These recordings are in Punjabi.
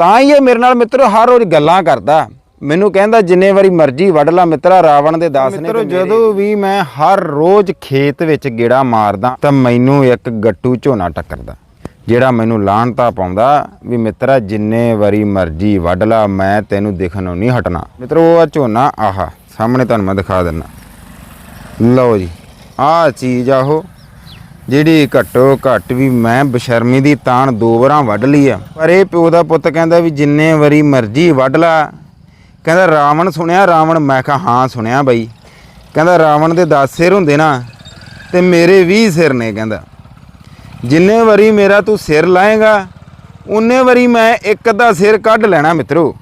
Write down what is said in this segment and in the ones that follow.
ਤਾਂ ਹੀ ਇਹ ਮੇਰੇ ਨਾਲ ਮਿੱਤਰੋ ਹਰ ਰੋਜ਼ ਗੱਲਾਂ ਕਰਦਾ। ਮੈਨੂੰ ਕਹਿੰਦਾ ਜਿੰਨੇ ਵਾਰੀ ਮਰਜ਼ੀ ਵੱਢ ਲਾ ਮਿੱਤਰਾ ਰਾਵਣ ਦੇ ਦਾਸ ਨੇ ਮਿੱਤਰੋ ਜਦੋਂ ਵੀ ਮੈਂ ਹਰ ਰੋਜ਼ ਖੇਤ ਵਿੱਚ ਗੇੜਾ ਮਾਰਦਾ ਤਾਂ ਮੈਨੂੰ ਇੱਕ ਗੱਟੂ ਝੋਨਾ ਟੱਕਰਦਾ ਜਿਹੜਾ ਮੈਨੂੰ ਲਾਹਣਤਾ ਪਾਉਂਦਾ ਵੀ ਮਿੱਤਰਾ ਜਿੰਨੇ ਵਾਰੀ ਮਰਜ਼ੀ ਵੱਢ ਲਾ ਮੈਂ ਤੈਨੂੰ ਦਿਖਣੋਂ ਨਹੀਂ ਹਟਣਾ। ਮਿੱਤਰੋ ਆ ਝੋਨਾ ਆਹਾ ਸਾਹਮਣੇ ਤੁਹਾਨੂੰ ਮੈਂ ਦਿਖਾ ਦਿੰਦਾ। ਲਓ ਜੀ ਆਹ ਚੀਜ਼ ਆ ਉਹ। ਜਿਹੜੀ ਘੱਟੋ ਘੱਟ ਵੀ ਮੈਂ ਬਸ਼ਰਮੀ ਦੀ ਤਾਣ ਦੋ ਵਾਰਾਂ ਵੱਢ ਲਈ ਆ। ਪਰ ਇਹ ਪਿਓ ਦਾ ਪੁੱਤ ਕਹਿੰਦਾ ਵੀ ਜਿੰਨੇ ਵਾਰੀ ਮਰਜ਼ੀ ਵੱਢ ਲਾ। ਕਹਿੰਦਾ ਰਾਵਣ ਸੁਣਿਆ, ਰਾਵਣ, ਮੈਂ ਕਿਹਾ ਹਾਂ ਸੁਣਿਆ ਬਾਈ। ਕਹਿੰਦਾ ਰਾਵਣ ਦੇ 10 ਸਿਰ ਹੁੰਦੇ ਨਾ ਤੇ ਮੇਰੇ 20 ਸਿਰ ਨੇ ਕਹਿੰਦਾ। ਜਿੰਨੇ ਵਾਰੀ ਮੇਰਾ ਤੂੰ ਸਿਰ ਲਾਏਗਾ, ਉਨੇ ਵਾਰੀ ਮੈਂ ਇੱਕ ਅੱਧਾ ਸਿਰ ਕੱਢ ਲੈਣਾ ਮਿੱਤਰੋ।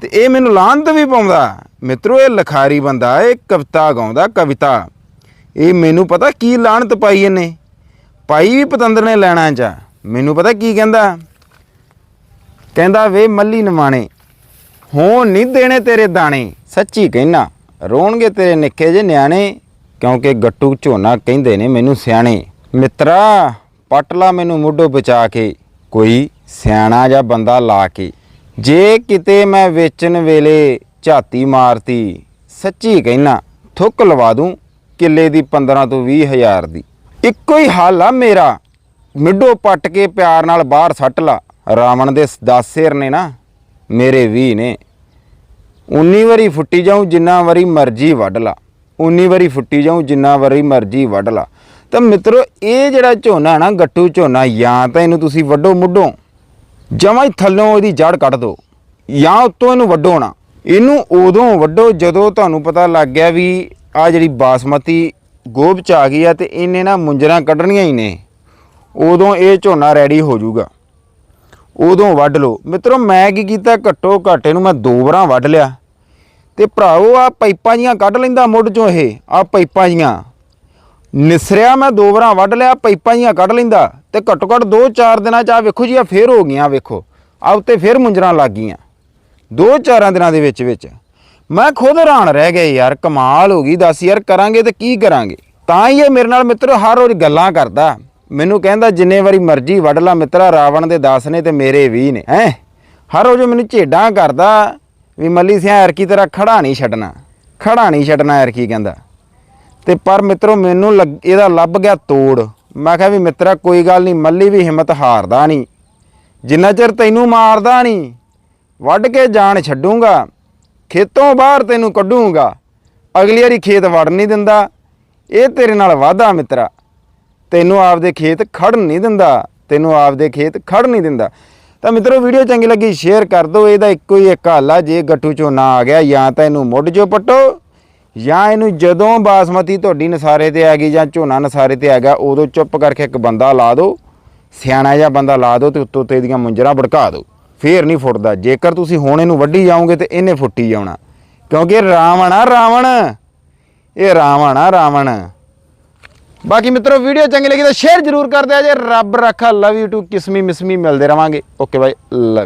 ਤੇ ਇਹ ਮੈਨੂੰ ਲਾਂਤ ਵੀ ਪਾਉਂਦਾ। ਮਿੱਤਰੋ, ਇਹ ਲਖਾਰੀ ਬੰਦਾ, ਇਹ ਕਵਿਤਾ ਗਾਉਂਦਾ, ਕਵਿਤਾ। ਇਹ ਮੈਨੂੰ ਪਤਾ ਕੀ ਲਾਹਣਤ ਪਾਈ ਇਹਨੇ? ਪਾਈ ਵੀ ਪਤੰਦਰ ਨੇ ਲੈਣਾ ਚਾ। ਮੈਨੂੰ ਪਤਾ ਕੀ ਕਹਿੰਦਾ? ਕਹਿੰਦਾ, ਵੇ ਮੱਲੀ ਨਵਾਣੇ ਹੋਂ ਨਹੀਂ ਦੇਣੇ ਤੇਰੇ ਦਾਣੇ। ਸੱਚੀ ਕਹਿਣਾ ਰੋਣਗੇ ਤੇਰੇ ਨਿੱਕੇ ਜੇ ਨਿਆਣੇ, ਕਿਉਂਕਿ ਗੱਟੂ ਝੋਨਾ ਕਹਿੰਦੇ ਨੇ ਮੈਨੂੰ ਸਿਆਣੇ। ਮਿੱਤਰਾ ਪਟਲਾ ਮੈਨੂੰ ਮੁੱਢੋਂ ਬਚਾ ਕੇ, ਕੋਈ ਸਿਆਣਾ ਜਾਂ ਬੰਦਾ ਲਾ ਕੇ। ਜੇ ਕਿਤੇ ਮੈਂ ਵੇਚਣ ਵੇਲੇ ਝਾਤੀ ਮਾਰਤੀ, ਸੱਚੀ ਕਹਿਣਾ ਥੁੱਕ ਲਵਾ ਦੂੰ ਕਿੱਲੇ ਦੀ 15 ਤੋਂ 20 ਹਜ਼ਾਰ ਦੀ। ਇੱਕੋ ਹੀ ਹੱਲ ਆ ਮੇਰਾ। ਮਿੱਡੋ ਪੱਟ ਕੇ ਪਿਆਰ ਨਾਲ ਬਾਹਰ ਸੱਟ ਲਾ। ਰਾਵਣ ਦੇ 10 ਸਿਰ ਨੇ ਨਾ, ਮੇਰੇ 20 ਨੇ। 19 ਵਾਰੀ ਫੁੱਟੀ ਜਾਊ, ਜਿੰਨਾ ਵਾਰੀ ਮਰਜ਼ੀ ਵੱਢ ਲਾ। 19 ਵਾਰੀ ਫੁੱਟੀ ਜਾਊ, ਜਿੰਨਾ ਵਾਰੀ ਮਰਜ਼ੀ ਵੱਢ ਲਾ। ਤਾਂ ਮਿੱਤਰੋ, ਇਹ ਜਿਹੜਾ ਝੋਨਾ ਨਾ, ਗੱਟੂ ਝੋਨਾ, ਜਾਂ ਤਾਂ ਇਹਨੂੰ ਤੁਸੀਂ ਵੱਡੋ ਮੁੱਢੋਂ। ਜਮਾਂ ਹੀ ਥੱਲੋਂ ਇਹਦੀ ਜੜ ਕੱਢ ਦਿਓ ਜਾਂ ਉੱਤੋਂ ਇਹਨੂੰ ਵੱਢੋ ਨਾ। ਇਹਨੂੰ ਉਦੋਂ ਵੱਢੋ ਜਦੋਂ ਤੁਹਾਨੂੰ ਪਤਾ ਲੱਗ ਗਿਆ ਵੀ ਆ ਜਿਹੜੀ ਬਾਸਮਤੀ ਗੋਭ ਚ ਆ ਗਈ ਆ ਤੇ ਇਹਨੇ ਨਾ ਮੁੰਜਰਾਂ ਕੱਢਣੀਆਂ ਹੀ ਨੇ। ਉਦੋਂ ਇਹ ਝੋਨਾ ਰੈਡੀ ਹੋ ਜਾਊਗਾ। ਉਦੋਂ ਵੱਢ ਲਓ। ਮਿੱਤਰੋ, ਮੈਂ ਕੀ ਕੀਤਾ? ਘੱਟੋ ਘੱਟ ਇਹਨੂੰ ਮੈਂ ਦੋ ਵਾਰਾਂ ਵੱਢ ਲਿਆ। ਤੇ ਭਰਾਓ ਆ ਪਾਈਪਾਂ ਜੀਆਂ ਕੱਢ ਲੈਂਦਾ ਮੁੱਢ ਚੋਂ ਇਹ ਆ ਪਾਈਪਾਂ ਜੀਆਂ। ਨਿਸਰਿਆ ਮੈਂ ਦੋ ਵਾਰਾਂ ਵੱਢ ਲਿਆ, ਪਾਈਪਾਂ ਜੀਆਂ ਕੱਢ ਲੈਂਦਾ। ਤੇ ਘੱਟੋ ਘੱਟ 2-4 ਦਿਨਾਂ ਚ ਆ ਵੇਖੋ ਜੀ ਆ ਫੇਰ ਹੋ ਗਈਆਂ ਵੇਖੋ। ਆ ਉੱਤੇ ਫੇਰ ਮੁੰਜਰਾਂ ਲੱਗ ਗਈਆਂ। ਦੋ ਚਾਰਾਂ ਦਿਨਾਂ ਦੇ ਵਿੱਚ ਵਿੱਚ। ਮੈਂ ਖੁਦ ਹੈਰਾਨ ਰਹਿ ਗਿਆ ਯਾਰ, ਕਮਾਲ ਹੋ ਗਈ, ਦੱਸ ਯਾਰ ਕਰਾਂਗੇ ਤੇ ਕੀ ਕਰਾਂਗੇ? ਤਾਂ ਹੀ ਇਹ ਮੇਰੇ ਨਾਲ ਮਿੱਤਰੋ ਹਰ ਰੋਜ਼ ਗੱਲਾਂ ਕਰਦਾ। ਮੈਨੂੰ ਕਹਿੰਦਾ, ਜਿੰਨੇ ਵਾਰੀ ਮਰਜ਼ੀ ਵੱਢ ਲਾ ਮਿੱਤਰਾ, ਰਾਵਣ ਦੇ 10 ਨੇ ਤੇ ਮੇਰੇ 20 ਨੇ, ਹੈ? ਹਰ ਰੋਜ਼ ਮੈਨੂੰ ਝੇਡਾਂ ਕਰਦਾ ਵੀ ਮੱਲੀ ਸਿਆ ਐਰਕੀ ਤੇਰਾ ਖੜਾ ਨਹੀਂ ਛੱਡਣਾ, ਖੜਾ ਨਹੀਂ ਛੱਡਣਾ ਐਰਕੀ ਕਹਿੰਦਾ। ਤੇ ਪਰ ਮਿੱਤਰੋ, ਮੈਨੂੰ ਲੱਗ- ਇਹਦਾ ਲੱਭ ਗਿਆ ਤੋੜ। ਮੈਂ ਕਿਹਾ ਵੀ ਮਿੱਤਰਾ, ਕੋਈ ਗੱਲ ਨਹੀਂ, ਮੱਲੀ ਵੀ ਹਿੰਮਤ ਹਾਰਦਾ ਨਹੀਂ। ਜਿੰਨਾ ਚਿਰ ਤੈਨੂੰ ਮਾਰਦਾ ਨਹੀਂ, ਵੱਢ ਕੇ ਜਾਨ ਛੱਡੂੰਗਾ ਖੇਤੋਂ ਬਾਹਰ ਤੈਨੂੰ ਕੱਢੂਗਾ। ਅਗਲੀ ਵਾਰੀ ਖੇਤ ਵੜ ਨਹੀਂ ਦਿੰਦਾ। ਇਹ ਤੇਰੇ ਨਾਲ ਵਾਦਾ ਮਿੱਤਰਾ ਤੈਨੂੰ ਆਪਦੇ ਖੇਤ ਖੜਨ ਨਹੀਂ ਦਿੰਦਾ। ਤੈਨੂੰ ਆਪਦੇ ਖੇਤ ਖੜ ਨਹੀਂ ਦਿੰਦਾ। ਤਾਂ ਮਿੱਤਰੋ, ਵੀਡੀਓ ਚੰਗੀ ਲੱਗੀ, ਸ਼ੇਅਰ ਕਰ ਦਿਓ। ਇਹਦਾ ਇੱਕੋ ਹੀ ਇੱਕ ਹੱਲ ਆ, ਜੇ ਗੱਟੂ ਚੋਂ ਨਾ ਆ ਗਿਆ, ਜਾਂ ਤਾਂ ਇਹਨੂੰ ਮੁੱਢ ਚੋਂ ਪੱਟੋ, ਜਾਂ ਇਹਨੂੰ ਜਦੋਂ ਬਾਸਮਤੀ ਤੁਹਾਡੀ ਨਸਾਰੇ ਤੇ ਆ ਗਈ ਜਾਂ ਝੋਨਾ ਨਸਾਰੇ ਤੇ ਆ ਗਿਆ, ਉਦੋਂ ਚੁੱਪ ਕਰਕੇ ਇੱਕ ਬੰਦਾ ਲਾ ਦਿਓ। ਸਿਆਣਾ ਜਿਹਾ ਬੰਦਾ ਲਾ ਦਿਓ ਤੇ ਉੱਤੋਂ ਤੇ ਇਹਦੀਆਂ ਮੁੰਜਰਾਂ ਭੜਕਾ ਦਿਓ। ਫੇਰ ਨਹੀਂ ਫੁੱਟਦਾ। ਜੇਕਰ ਤੁਸੀਂ ਹੁਣ ਇਹਨੂੰ ਵੱਢੀ ਜਾਓਗੇ ਤੇ ਇਹਨੇ ਫੁੱਟੀ ਜਾਣਾ। ਕਿਉਂਕਿ ਇਹ ਰਾਵਣ ਆ, ਰਾਵਣ। ਇਹ ਰਾਵਣ ਆ, ਰਾਵਣ। ਬਾਕੀ ਮਿੱਤਰੋ, ਵੀਡੀਓ ਚੰਗੀ ਲੱਗੀ ਤਾਂ ਸ਼ੇਅਰ ਜ਼ਰੂਰ ਕਰ ਦਿਆ ਜੇ। ਰੱਬ ਰੱਖਾ ਲਵ ਯੂ ਟੂ ਕਿਸਮੀ ਮਿਸਮੀ ਮਿਲਦੇ ਰਵਾਂਗੇ। ਓਕੇ ਬਾਈ ਲਵ